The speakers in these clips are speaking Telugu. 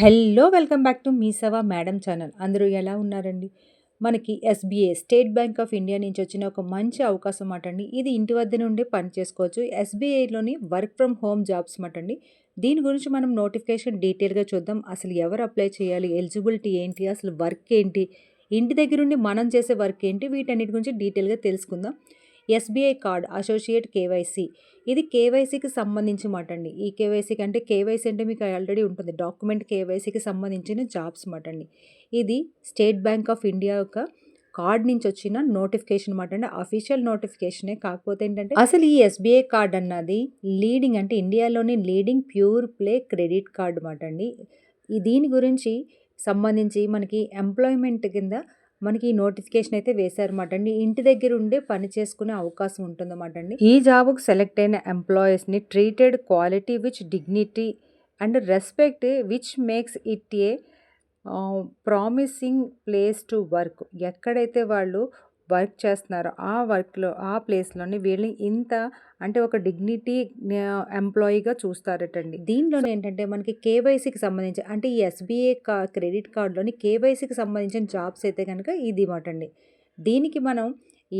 హలో వెల్కమ్ బ్యాక్ టు మీ సవా మేడం ఛానల్. అందరూ ఎలా ఉన్నారండి? మనకి SBI state bank of India నుంచి వచ్చిన ఒక మంచి అవకాశం అటండి. ఇది ఇంటి వద్ద నుండి పని చేసుకోవచ్చు. ఎస్బీఐలోని వర్క్ ఫ్రమ్ హోమ్ జాబ్స్ మాట అండి దీని గురించి మనం నోటిఫికేషన్ డీటెయిల్గా చూద్దాం. అసలు ఎవరు అప్లై చేయాలి? ఎలిజిబిలిటీ ఏంటి? అసలు వర్క్ ఏంటి? ఇంటి దగ్గరుండి మనం చేసే వర్క్ ఏంటి? వీటన్నిటి గురించి డీటెయిల్గా తెలుసుకుందాం. SBI card associate KYC. ఇది కేవైసీకి సంబంధించి మాట అండి ఈ కేవైసీకి అంటే కేవైసీ అంటే మీకు ఆల్రెడీ ఉంటుంది. డాక్యుమెంట్ కేవైసీకి సంబంధించిన జాబ్స్ మాట అండి ఇది స్టేట్ బ్యాంక్ ఆఫ్ ఇండియా యొక్క కార్డ్ నుంచి వచ్చిన నోటిఫికేషన్ మాట అండి అఫీషియల్ నోటిఫికేషనే కాకపోతే ఏంటంటే అసలు ఈ ఎస్బీఐ కార్డ్ అన్నది లీడింగ్ అంటే ఇండియాలోని leading pure play credit card మాట అండి దీని గురించి సంబంధించి మనకి ఎంప్లాయ్మెంట్ కింద మనకి ఈ నోటిఫికేషన్ అయితే వేశారన్నమాట అండి ఇంటి దగ్గర ఉండే పని చేసుకునే అవకాశం ఉంటుందన్నమాట అండి ఈ జాబ్కు సెలెక్ట్ అయిన ఎంప్లాయీస్ని treated quality with dignity and respect which makes it a promising place to work ఎక్కడైతే వాళ్ళు వర్క్ చేస్తున్నారో ఆ వర్క్లో ఆ ప్లేస్లోని వీళ్ళని ఇంత అంటే ఒక డిగ్నిటీ ఎంప్లాయీగా చూస్తారటండి. దీనిలో ఏంటంటే మనకి కేవైసీకి సంబంధించి అంటే ఈ ఎస్బీఐ కా క్రెడిట్ కార్డులోని కేవైసీకి సంబంధించిన జాబ్స్ అయితే కనుక ఇది మాట అండి దీనికి మనం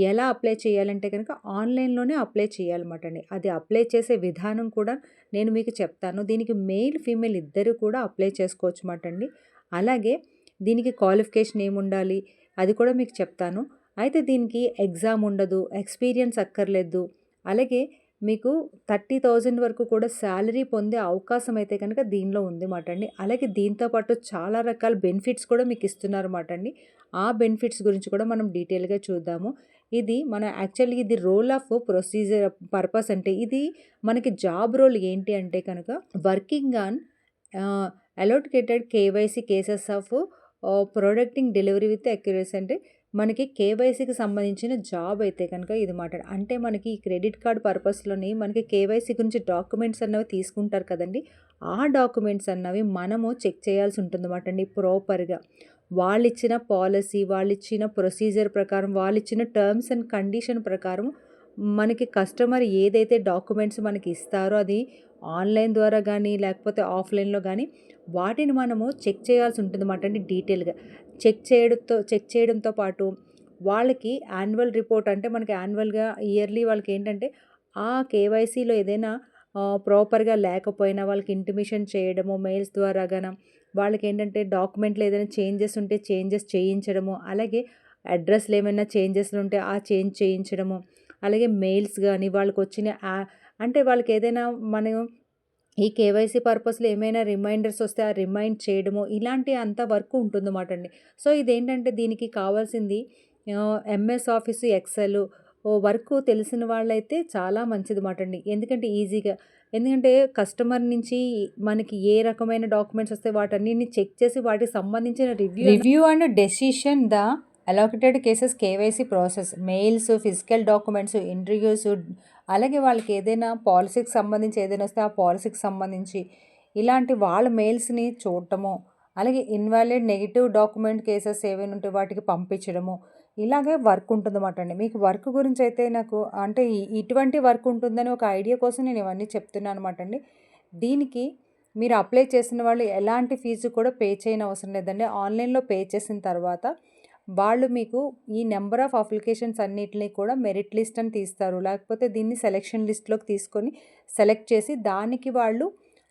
ఎలా అప్లై చేయాలంటే కనుక ఆన్లైన్లోనే అప్లై చేయాలన్నమాట అండి అది అప్లై చేసే విధానం కూడా నేను మీకు చెప్తాను. దీనికి మెయిల్ ఫీమేల్ ఇద్దరు కూడా అప్లై చేసుకోవచ్చు అండి అలాగే దీనికి క్వాలిఫికేషన్ ఏముండాలి అది కూడా మీకు చెప్తాను. అయితే దీనికి ఎగ్జామ్ ఉండదు ఎక్స్పీరియన్స్ అక్కర్లేదు. అలాగే మీకు థర్టీ థౌజండ్ వరకు కూడా శాలరీ పొందే అవకాశం అయితే కనుక దీనిలో ఉంది మాట అండి. అలాగే దీంతో పాటు చాలా రకాల బెనిఫిట్స్ కూడా మీకు ఇస్తున్నారు మాట అండి. ఆ బెనిఫిట్స్ గురించి కూడా మనం డీటెయిల్గా చూద్దాము. ఇది మన యాక్చువల్లీ ఇది రోల్ ఆఫ్ ప్రొసీజర్ పర్పస్ అంటే ఇది మనకి జాబ్ రోల్ ఏంటి అంటే కనుక working on allocated KYC cases of producting delivery with accuracy అంటే మనకి కేవైసీకి సంబంధించిన జాబ్ అయితే కనుక ఇది మాట. అంటే మనకి ఈ క్రెడిట్ కార్డ్ పర్పస్లోని మనకి కేవైసీ గురించి డాక్యుమెంట్స్ అన్నవి తీసుకుంటారు కదండి. ఆ డాక్యుమెంట్స్ అన్నవి మనము చెక్ చేయాల్సి ఉంటుందన్నమాట అండి ప్రాపర్గా. వాళ్ళు ఇచ్చిన పాలసీ వాళ్ళు ఇచ్చిన ప్రొసీజర్ ప్రకారం వాళ్ళు ఇచ్చిన టర్మ్స్ అండ్ కండిషన్ ప్రకారం మనకి కస్టమర్ ఏదైతే డాక్యుమెంట్స్ మనకి ఇస్తారో అది ఆన్లైన్ ద్వారా కానీ లేకపోతే ఆఫ్లైన్లో కానీ వాటిని మనము చెక్ చేయాల్సి ఉంటుంది అన్నమాట అండి డీటెయిల్గా. చెక్ చేయడంతో చెక్ చేయడంతో పాటు వాళ్ళకి యాన్యువల్ రిపోర్ట్ అంటే మనకి యాన్యువల్గా ఇయర్లీ వాళ్ళకి ఏంటంటే ఆ కేవైసీలో ఏదైనా ప్రాపర్గా లేకపోయినా వాళ్ళకి ఇంటిమేషన్ చేయడము మెయిల్స్ ద్వారా గాన వాళ్ళకి ఏంటంటే డాక్యుమెంట్లు ఏదైనా చేంజెస్ ఉంటే చేంజెస్ చేయించడము అలాగే అడ్రస్లు ఏమైనా చేంజెస్లు ఉంటే ఆ చేంజ్ చేయించడము అలాగే మెయిల్స్ కానీ వాళ్ళకి వచ్చిన అంటే వాళ్ళకి ఏదైనా మనం ఈ కేవైసీ పర్పస్లో ఏమైనా రిమైండర్స్ వస్తే ఆ రిమైండ్ చేయడము ఇలాంటి అంత వర్క్ ఉంటుందన్నమాట అండి. సో ఇదేంటంటే దీనికి కావాల్సింది ఎంఎస్ ఆఫీసు ఎక్సెల్ వర్క్ తెలిసిన వాళ్ళైతే చాలా మంచిది మాట అండి. ఎందుకంటే ఈజీగా ఎందుకంటే కస్టమర్ నుంచి మనకి ఏ రకమైన డాక్యుమెంట్స్ వస్తే వాటన్నిటిని చెక్ చేసి వాటికి సంబంధించిన review review and decision the allocated cases KYC process. Mails physical documents interviews అలాగే వాళ్ళకి ఏదైనా పాలసీకి సంబంధించి ఏదైనా వస్తే ఆ పాలసీకి సంబంధించి ఇలాంటి వాళ్ళ మెయిల్స్ని చూడటము అలాగే ఇన్వాలిడ్ నెగిటివ్ డాక్యుమెంట్ కేసెస్ ఏవైనా ఉంటే వాటికి పంపించడము ఇలాగే వర్క్ ఉంటుందన్నమాట అండి. మీకు వర్క్ గురించి అయితే నాకు అంటే ఇటువంటి వర్క్ ఉంటుందని ఒక ఐడియా కోసం నేను ఇవన్నీ చెప్తున్నాను అనమాట అండి. దీనికి మీరు అప్లై చేసిన వాళ్ళు ఎలాంటి ఫీజు కూడా పే చేయని అవసరం లేదండి. ఆన్లైన్లో పే చేసిన తర్వాత వాళ్ళు మీకు ఈ నెంబర్ ఆఫ్ అప్లికేషన్స్ అన్నిటిని కూడా మెరిట్ లిస్ట్ అని తీస్తారు. లేకపోతే దీన్ని సెలెక్షన్ లిస్ట్లోకి తీసుకొని సెలెక్ట్ చేసి దానికి వాళ్ళు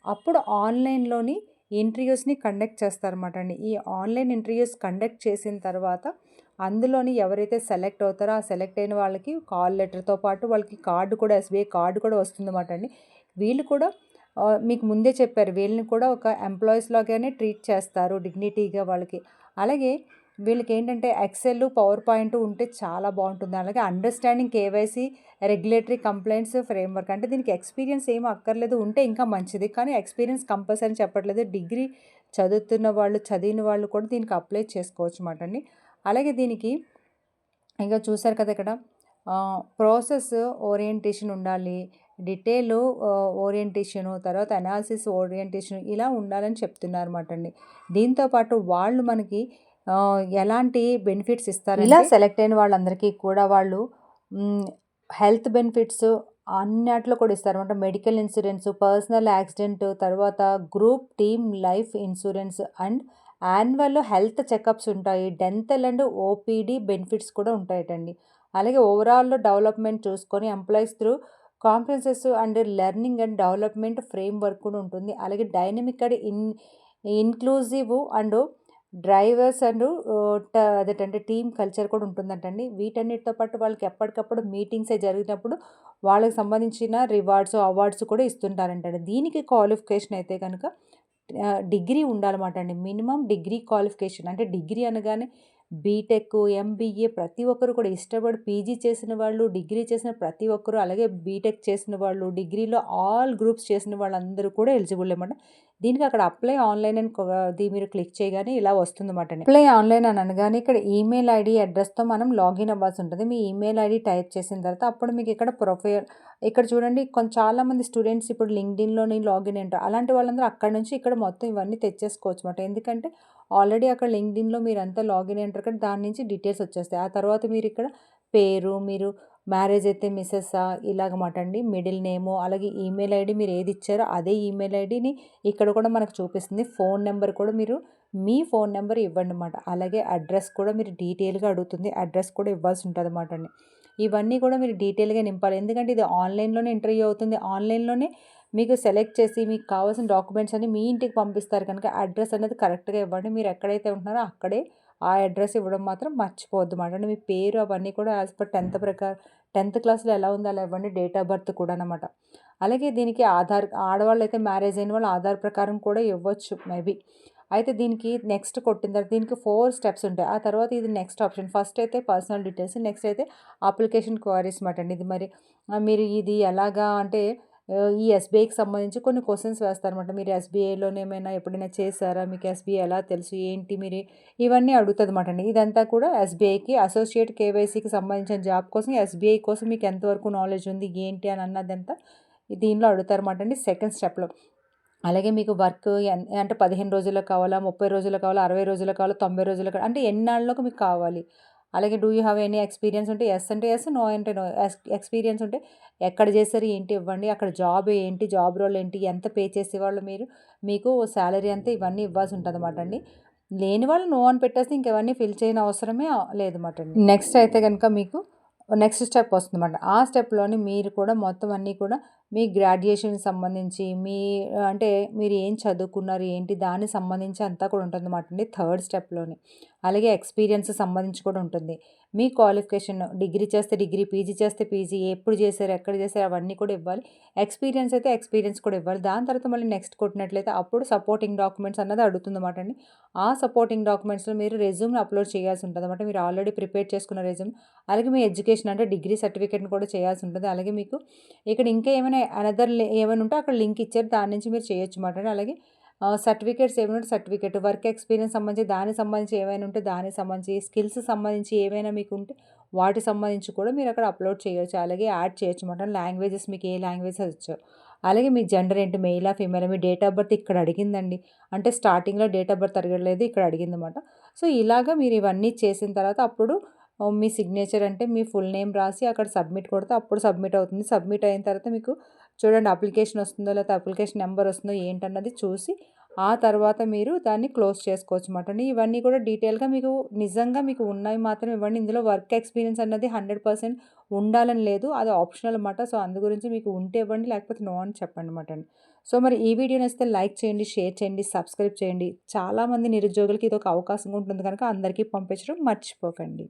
అప్పుడు ఆన్లైన్లోని ఇంటర్వ్యూస్ని కండక్ట్ చేస్తారన్నమాట అండి. ఈ ఆన్లైన్ ఇంటర్వ్యూస్ కండక్ట్ చేసిన తర్వాత అందులోని ఎవరైతే సెలెక్ట్ అవుతారో ఆ సెలెక్ట్ అయిన వాళ్ళకి కాల్ లెటర్తో పాటు వాళ్ళకి కార్డు కూడా ఎస్బీఐ కార్డు కూడా వస్తుందన్నమాట అండి. వీళ్ళు కూడా మీకు ముందే చెప్పారు వీళ్ళని కూడా ఒక ఎంప్లాయీస్ లాగానే ట్రీట్ చేస్తారు డిగ్నిటీగా వాళ్ళకి. అలాగే వీళ్ళకి ఏంటంటే ఎక్సెల్ పవర్ పాయింట్ ఉంటే చాలా బాగుంటుంది. అలాగే understanding KYC regulatory complaints framework అంటే దీనికి ఎక్స్పీరియన్స్ ఏం అక్కర్లేదు ఉంటే ఇంకా మంచిది. కానీ ఎక్స్పీరియన్స్ కంపల్సరీ చెప్పట్లేదు. డిగ్రీ చదువుతున్న వాళ్ళు చదివిన వాళ్ళు కూడా దీనికి అప్లై చేసుకోవచ్చు అన్నమాట అండి. అలాగే దీనికి ఇంకా చూసారు కదా ఇక్కడ ప్రాసెస్ ఓరియంటేషన్ ఉండాలి డీటెయిల్ ఓరియంటేషను తర్వాత అనాలిసిస్ ఓరియంటేషన్ ఇలా ఉండాలని చెప్తున్నారు అన్నమాట అండి. దీంతోపాటు వాళ్ళు మనకి ఎలాంటి బెనిఫిట్స్ ఇస్తారు ఇలా సెలెక్ట్ అయిన వాళ్ళందరికీ కూడా వాళ్ళు హెల్త్ బెనిఫిట్స్ అన్నిట్లో కూడా ఇస్తారనమాట మెడికల్ ఇన్సూరెన్స్ పర్సనల్ యాక్సిడెంట్ తర్వాత group team life insurance and annual health checkups ఉంటాయి. డెంతల్ అండ్ ఓపీడీ బెనిఫిట్స్ కూడా ఉంటాయటండి. అలాగే ఓవరాల్లో డెవలప్మెంట్ చూసుకొని employees through conferences and learning and development framework కూడా ఉంటుంది. అలాగే dynamic and in inclusive and drivers and అదేంటంటే టీమ్ కల్చర్ కూడా ఉంటుందంటండి. వీటన్నిటితో పాటు వాళ్ళకి ఎప్పటికప్పుడు మీటింగ్స్ జరిగినప్పుడు వాళ్ళకి సంబంధించిన రివార్డ్స్ అవార్డ్స్ కూడా ఇస్తుంటారంటండి. దీనికి క్వాలిఫికేషన్ అయితే కనుక డిగ్రీ ఉండాలన్నమాట అండి. మినిమం డిగ్రీ క్వాలిఫికేషన్ అంటే డిగ్రీ అనగానే బీటెక్ ఎంబీఏ ప్రతి ఒక్కరు కూడా ఇష్టపడి పీజీ చేసిన వాళ్ళు డిగ్రీ చేసిన ప్రతి ఒక్కరు అలాగే బీటెక్ చేసిన వాళ్ళు డిగ్రీలో ఆల్ గ్రూప్స్ చేసిన వాళ్ళందరూ కూడా ఎలిజిబుల్ అనమాట దీనికి అక్కడ అప్లై ఆన్లైన్ అని మీరు క్లిక్ చేయగానే ఇలా వస్తుంది అనమాట అప్లై ఆన్లైన్ అని అనగానే ఇక్కడ ఈమెయిల్ ఐడి అడ్రస్తో మనం లాగిన్ అవ్వాల్సి ఉంటుంది. మీ ఈమెయిల్ ఐడి టైప్ చేసిన తర్వాత అప్పుడు మీకు ఇక్కడ ప్రొఫైల్ ఇక్కడ చూడండి కొంచెం చాలామంది స్టూడెంట్స్ ఇప్పుడు లింక్డ్ఇన్లోని లాగిన్ ఉంటారు అలాంటి వాళ్ళందరూ అక్కడ నుంచి ఇక్కడ మొత్తం ఇవన్నీ తెచ్చేసుకోవచ్చు అనమాట ఎందుకంటే ఆల్రెడీ అక్కడ లింక్డ్ఇన్లో మీరు అంతా లాగిన్ అయ్యారు కదా దాని నుంచి డీటెయిల్స్ వచ్చేస్తాయి. ఆ తర్వాత మీరు ఇక్కడ పేరు మీరు మ్యారేజ్ అయితే మిస్సెస్సా ఇలాగమాట అండి మిడిల్ నేము అలాగే ఈమెయిల్ ఐడి మీరు ఏది ఇచ్చారో అదే ఈమెయిల్ ఐడిని ఇక్కడ కూడా మనకు చూపిస్తుంది. ఫోన్ నెంబర్ కూడా మీరు మీ ఫోన్ నెంబర్ ఇవ్వండి అన్నమాట అలాగే అడ్రస్ కూడా మీరు డీటెయిల్గా అడుగుతుంది. అడ్రస్ కూడా ఇవ్వాల్సి ఉంటుంది అనమాట అండి ఇవన్నీ కూడా మీరు డీటెయిల్గా నింపాలి. ఎందుకంటే ఇది ఆన్లైన్లోనే ఇంటర్వ్యూ అవుతుంది. ఆన్లైన్లోనే మీకు సెలెక్ట్ చేసి మీకు కావాల్సిన డాక్యుమెంట్స్ అన్ని మీ ఇంటికి పంపిస్తారు కనుక అడ్రస్ అనేది కరెక్ట్గా ఇవ్వండి. మీరు ఎక్కడైతే ఉంటున్నారో అక్కడే ఆ అడ్రస్ ఇవ్వడం మాత్రం మర్చిపోవద్దు అనమాట అంటే మీ పేరు అవన్నీ కూడా యాజ్ పర్ టెన్త్ ప్రకారం టెన్త్ క్లాస్లో ఎలా ఉందో అలా ఇవ్వండి. డేట్ ఆఫ్ బర్త్ కూడా అనమాట అలాగే దీనికి ఆధార్ ఆడవాళ్ళు అయితే మ్యారేజ్ అయిన వాళ్ళు ఆధార్ ప్రకారం కూడా ఇవ్వచ్చు మేబీ అయితే దీనికి నెక్స్ట్ కొట్టిన తర్వాత దీనికి ఫోర్ స్టెప్స్ ఉంటాయి. ఆ తర్వాత ఇది నెక్స్ట్ ఆప్షన్ ఫస్ట్ అయితే పర్సనల్ డీటెయిల్స్ నెక్స్ట్ అయితే అప్లికేషన్ క్వారీస్ మాట అండి. ఇది మరి మీరు ఇది ఎలాగా అంటే ఈ ఎస్బీఐకి సంబంధించి కొన్ని క్వశ్చన్స్ వేస్తారనమాట మీరు ఎస్బీఐలోనే ఏమైనా ఎప్పుడైనా చేశారా? మీకు ఎస్బీఐ ఎలా తెలుసు? ఏంటి? మీరు ఇవన్నీ అడుగుతుంది అనమాట అండి. ఇదంతా కూడా ఎస్బీఐకి అసోసియేట్ కేవైసీకి సంబంధించిన జాబ్ కోసం ఎస్బీఐ కోసం మీకు ఎంతవరకు నాలెడ్జ్ ఉంది? ఏంటి? అని అన్నదంతా దీనిలో అడుగుతారన్నమాట అండి సెకండ్ స్టెప్లో అలాగే మీకు వర్క్ అంటే పదిహేను రోజులకు కావాలా ముప్పై రోజులకు కావాలా అరవై రోజులకు కావాలా తొంభై రోజులకు కావాలా అంటే ఎన్నాళ్ళలోకి మీకు కావాలి? అలాగే do you have any experience ఉంటే ఎస్ అంటే ఎస్ నో అంటే నో ఎక్స్పీరియన్స్ ఉంటే ఎక్కడ చేస్తారు ఏంటి ఇవ్వండి అక్కడ జాబ్ ఏంటి జాబ్ రోల్ ఏంటి ఎంత పే చేసేవాళ్ళు మీరు మీకు శాలరీ అంతా ఇవన్నీ ఇవ్వాల్సి ఉంటుంది అనమాట అండి. లేని వాళ్ళు నో అని పెట్టేస్తే ఇంకెవన్నీ ఫిల్ చేయని అవసరమే లేదన్నమాట అండి. నెక్స్ట్ అయితే కనుక మీకు నెక్స్ట్ స్టెప్ వస్తుందన్నమాట. ఆ స్టెప్లోని మీరు కూడా మొత్తం అన్నీ కూడా మీ గ్రాడ్యుయేషన్ సంబంధించి మీ అంటే మీరు ఏం చదువుకున్నారు ఏంటి దానికి సంబంధించి అంతా కూడా ఉంటుంది అండి థర్డ్ స్టెప్లోని. అలాగే ఎక్స్పీరియన్స్ సంబంధించి కూడా ఉంటుంది. మీ క్వాలిఫికేషన్ డిగ్రీ చేస్తే డిగ్రీ పీజీ చేస్తే పీజీ ఎప్పుడు చేశారు ఎక్కడ చేశారు అవన్నీ కూడా ఇవ్వాలి. ఎక్స్పీరియన్స్ అయితే ఎక్స్పీరియన్స్ కూడా ఇవ్వాలి. దాని తర్వాత మళ్ళీ నెక్స్ట్ కొట్టినట్లయితే అప్పుడు సపోర్టింగ్ డాక్యుమెంట్స్ అన్నది అడుగుతుంది అండి. ఆ సపోర్టింగ్ డాక్యుమెంట్స్లో మీరు రెజ్యూమ్ని అప్లోడ్ చేయాల్సి ఉంటుంది అనమాట మీరు ఆల్రెడీ ప్రిపేర్ చేసుకున్న రెజ్యూమ్. అలాగే మీ ఎడ్యుకేషన్ అంటే డిగ్రీ సర్టిఫికేట్ని కూడా చేయాల్సి ఉంటుంది. అలాగే మీకు ఇక్కడ ఇంకా ఏమైనా అనదర్ ఏమైనా ఉంటే అక్కడ లింక్ ఇచ్చారు. దాని నుంచి మీరు చేయొచ్చు అనమాట అలాగే సర్టిఫికేట్స్ ఏమైనా ఉంటే సర్టిఫికేట్ వర్క్ ఎక్స్పీరియన్స్ సంబంధించి దానికి సంబంధించి ఏమైనా ఉంటే దానికి సంబంధించి స్కిల్స్ సంబంధించి ఏమైనా మీకు ఉంటే వాటికి సంబంధించి కూడా మీరు అక్కడ అప్లోడ్ చేయొచ్చు. అలాగే యాడ్ చేయొచ్చు అనమాట లాంగ్వేజెస్ మీకు ఏ లాంగ్వేజెస్ వచ్చో. అలాగే మీ జెండర్ ఏంటి? మెయిలా ఫీమేల్ మీ డేట్ ఆఫ్ బర్త్ ఇక్కడ అడిగిందండి. అంటే స్టార్టింగ్లో డేట్ ఆఫ్ బర్త్ అడగలేదు ఇక్కడ అడిగిందన్నమాట సో ఇలాగా మీరు ఇవన్నీ చేసిన తర్వాత అప్పుడు మీ సిగ్నేచర్ అంటే మీ ఫుల్ నేమ్ రాసి అక్కడ సబ్మిట్ కొడితే అప్పుడు సబ్మిట్ అవుతుంది. సబ్మిట్ అయిన తర్వాత మీకు చూడండి అప్లికేషన్ వస్తుందో లేకపోతే అప్లికేషన్ నెంబర్ వస్తుందో ఏంటన్నది చూసి ఆ తర్వాత మీరు దాన్ని క్లోజ్ చేసుకోవచ్చు అనమాట ఇవన్నీ కూడా డీటెయిల్గా మీకు నిజంగా మీకు ఉన్నాయి మాత్రం ఇవ్వండి ఇందులో వర్క్ ఎక్స్పీరియన్స్ అన్నది హండ్రెడ్ పర్సెంట్ ఉండాలని లేదు. అది ఆప్షనల్ అనమాట సో అందు గురించి మీకు ఉంటే ఇవ్వండి లేకపోతే నో అని చెప్పండి అనమాట సో మరి ఈ వీడియోని వస్తే లైక్ చేయండి షేర్ చేయండి సబ్స్క్రైబ్ చేయండి. చాలామంది నిరుద్యోగులకి ఇది ఒక అవకాశం ఉంటుంది కనుక అందరికీ పంపించడం మర్చిపోకండి.